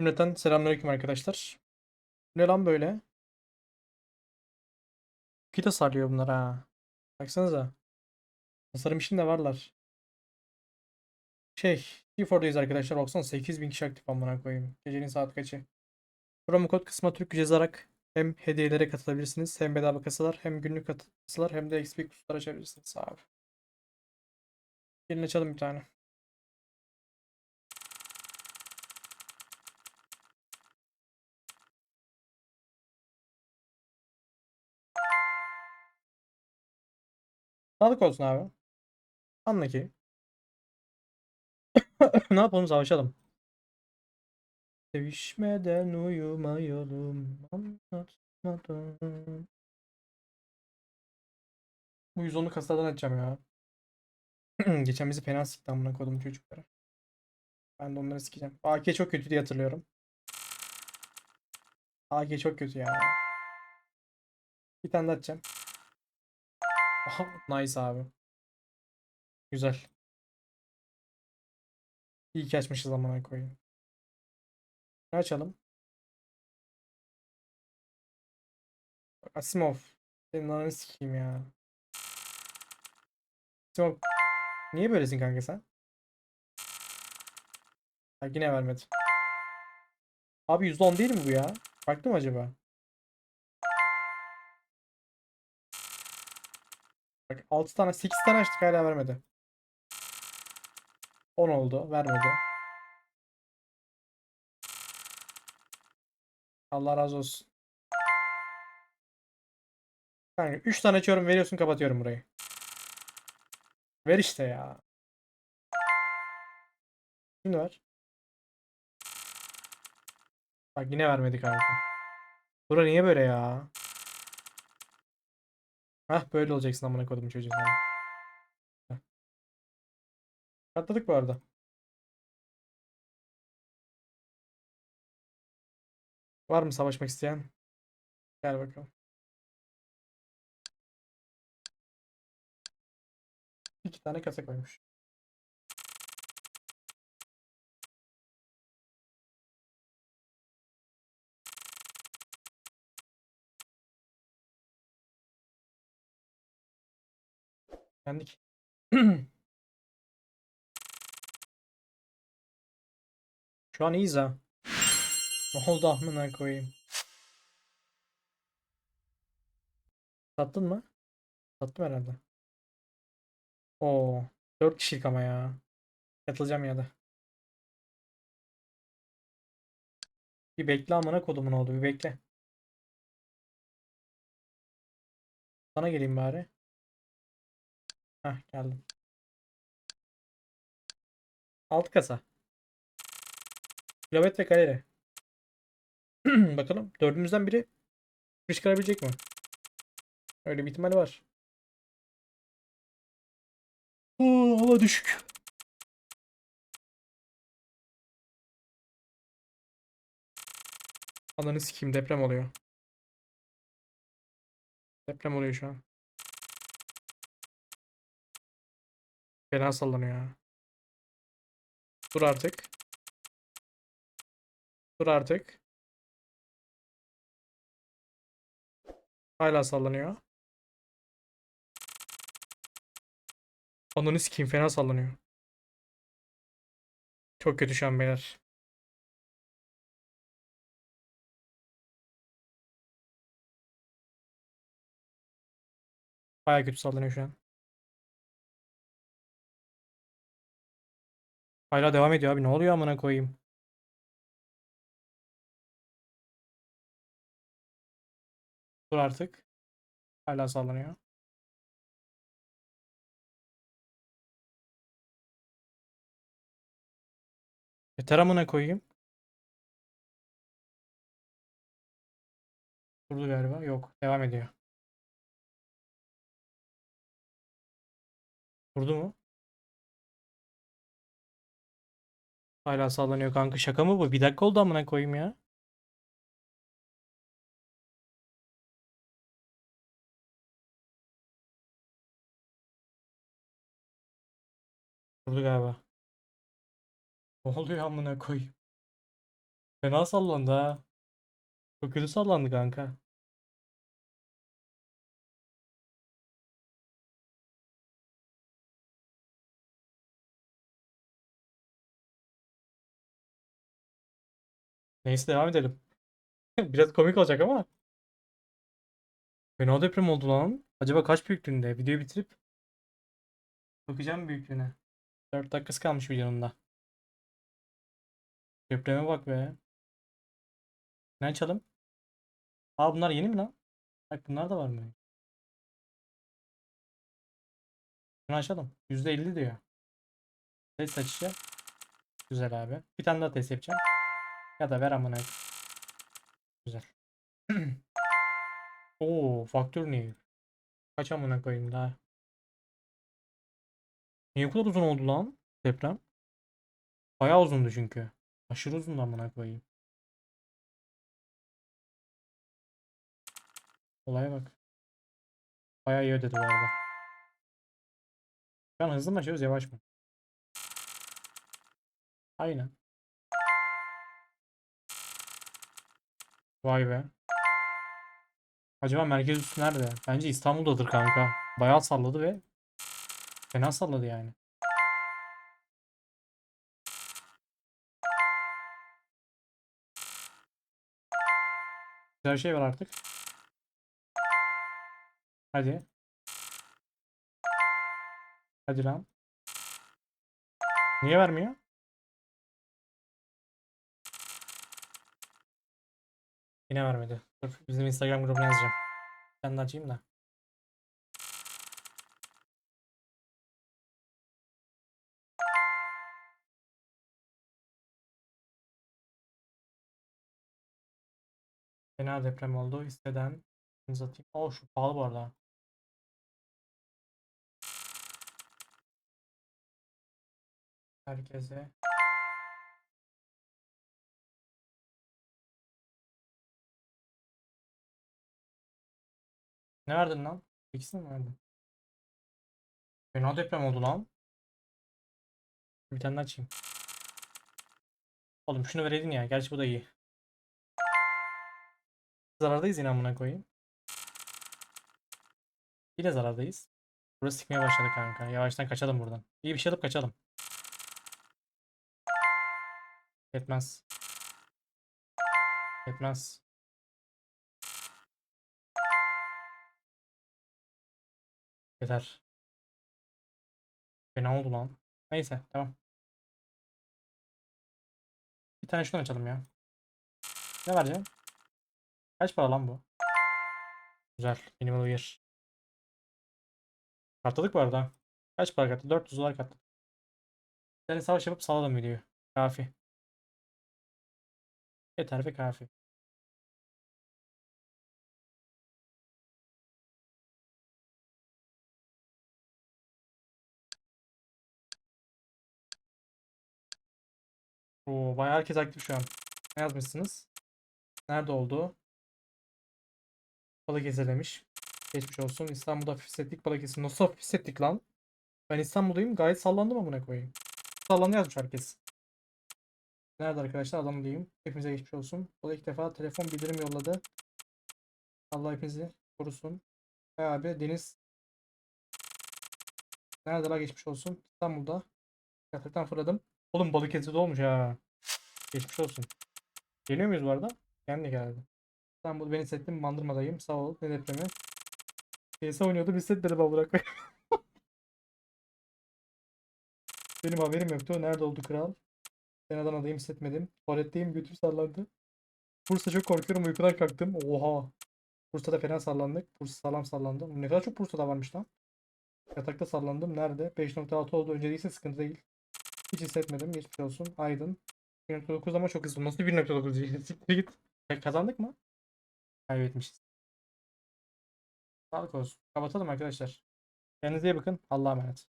Cümleten selamünaleyküm arkadaşlar. Ne lan böyle? Kita sarıyor bunlar ha. Baksanıza. Tasarım işinde varlar. Şey, G4'dayız arkadaşlar. Baksana 8000 kişi aktif amına koyayım. Gecenin saat kaçı? Promo kod kısmına Türk yazarak hem hediyelere katılabilirsiniz, hem bedava kasalar, hem günlük kasalar, hem de XP kutular açabilirsiniz abi. Gelin açalım bir tane. Sağlık olsun abi. Anla ki. ne yapalım savaşalım. Sevişmeden uyumayalım anlatmadan. Bu 110'lu kasadan açacağım ya. Geçen bizi fena sikti amına kodum çocuklara. Ben de onları sikeceğim. AK çok kötü diye hatırlıyorum. AK çok kötü ya. Bir tane de açacağım. Aha, nice abi. Güzel. İyi ki açmışız amına koyayım. Açalım? Asimov. Senin ananı sikeyim ya. Asimov. Niye böylesin kanka sen? Ha, yine vermedi. Abi %10 değil mi bu ya? Farklı acaba? Bak 6 tane 8 tane açtık hala vermedi. 10 oldu vermedi. Allah razı olsun. Kanka 3 tane açıyorum veriyorsun kapatıyorum burayı. Ver işte ya. Şimdi ver. Bak yine vermedi kanka. Bura niye böyle ya? Hah böyle olacaksın amına kodum çocuğum. Katladık bu arada. Var mı savaşmak isteyen? Gel bakalım. İki tane kasa koymuş. Yendik. Şu an iyiyiz ha. Ne oldu amına koyayım? Sattın mı? Sattım herhalde. Oo, 4 kişilik ama ya. Katılacağım ya da. Bir bekle amına kodumun oldu. Bir bekle. Sana geleyim bari. Heh geldim. Alt kasa. Kilometre kareli. Bakalım dördümüzden biri çıkarabilecek mi? Öyle bir ihtimal var. Oo, hava düşük. Ananı sikeyim deprem oluyor. Deprem oluyor şu an. Fena sallanıyor ya. Dur artık. Dur artık. Hala sallanıyor. Ananı sikeyim fena sallanıyor. Çok kötü şu an beyler. Baya kötü sallanıyor şu an. Hala devam ediyor abi. Ne oluyor amına koyayım? Dur artık. Hala sallanıyor. Yeter amına koyayım. Durdu galiba. Yok. Devam ediyor. Durdu mu? Hala sallanıyor kanka. Şaka mı bu? Bir dakika oldu amına koyayım ya. Durdu galiba. Ne oluyor amına koyayım? Fena sallandı ha. Çok kötü sallandı kanka. Neyse devam edelim. Biraz komik olacak ama. Fena deprem oldu lan. Acaba kaç büyüklüğünde? Videoyu bitirip bakacağım büyüklüğüne. 4 dakikası kalmış videonun da. Depreme bak be. Ne açalım? Aa bunlar yeni mi lan? Bak bunlar da var mı? Bunu açalım. %50 diyor. Test açışı. Güzel abi. Bir tane daha test yapacağım. Ya da ver amına. Güzel. Oo, faktör ne? Kaç amına koyayım daha? Niye kadar uzun oldu lan deprem? Bayağı uzundu çünkü. Aşırı uzun amına koyayım. Olaya bak. Bayağı iyi ödedi bu arada. Şu hızlı mı açıyoruz yavaş mı? Aynen. Vay be. Acaba merkez üssü nerede? Bence İstanbul'dadır kanka. Bayağı salladı ve fena salladı yani. Güzel şey var artık. Hadi. Hadi lan. Niye vermiyor? Yine vermedi. Dur bizim Instagram grubuna yazacağım. Ben de açayım da. Fena deprem oldu. İsteden atayım. Oh şu pahalı bu arada. Herkese Ne verdin lan? İkisini mi verdin? Fena deprem oldu lan. Bir tane açayım. Oğlum şunu vereydin ya. Gerçi bu da iyi. Zarardayız yine amına koyayım. Yine zarardayız. Burası sıkmaya başladı kanka. Yavaştan kaçalım buradan. İyi bir şey alıp kaçalım. Yetmez. Yetmez. Yeter. Fena oldu lan. Neyse tamam. Bir tane şunu açalım ya. Ne vereceğim? Kaç para lan bu? Güzel. Minimal uyar. Katladık bu arada. Kaç para katladık? 400 dolar katladık. Bir tane savaş yapıp salalım videoyu. Kafi. Yeter ve kafi. Oo, bayağı herkes aktif şu an. Ne yazmışsınız? Nerede oldu? Balıkesir demiş. Geçmiş olsun. İstanbul'da hafif hissettik. Balıkesir. Nasıl hafif hissettik lan? Ben İstanbul'dayım. Gayet sallandım amına koyayım. Sallandı yazmış herkes. Nerede arkadaşlar? Adam diyeyim. Hepimize geçmiş olsun. O da ilk defa telefon bildirim yolladı. Allah hepinizi korusun. Hay abi Deniz. Nerede la geçmiş olsun? İstanbul'da. Yataktan fırladım. Oğlum Balıkesir'de olmuş ha. Geçmiş olsun. Geliyor muyuz bu arada? Kendi geldi. İstanbul beni hissettim. Bandırmadayım. Sağ ol. Ne depremi? PS oynuyordu. Hissetmedi bana bırak. Benim haberim yoktu. Nerede oldu kral? Ben Adana'dayım hissetmedim. Tuvaletteyim. Götüm sallandı. Bursa çok korkuyorum. Uykudan kalktım. Oha. Bursa'da fena sallandık. Bursa sağlam sallandı. Ne kadar çok Bursa'da varmış lan. Yatakta sallandım. Nerede? 5.6 oldu. Önce değilse sıkıntı değil. Hiç hissetmedim. Geçmiş olsun. Aydın. 1.9 ama çok hızlı. Nasıl 1.9 değil? Siktir git. E, Kazandık mı? Kaybetmişiz. Sağlık olsun. Kapatalım arkadaşlar. Kendinize iyi bakın. Allah'a emanet.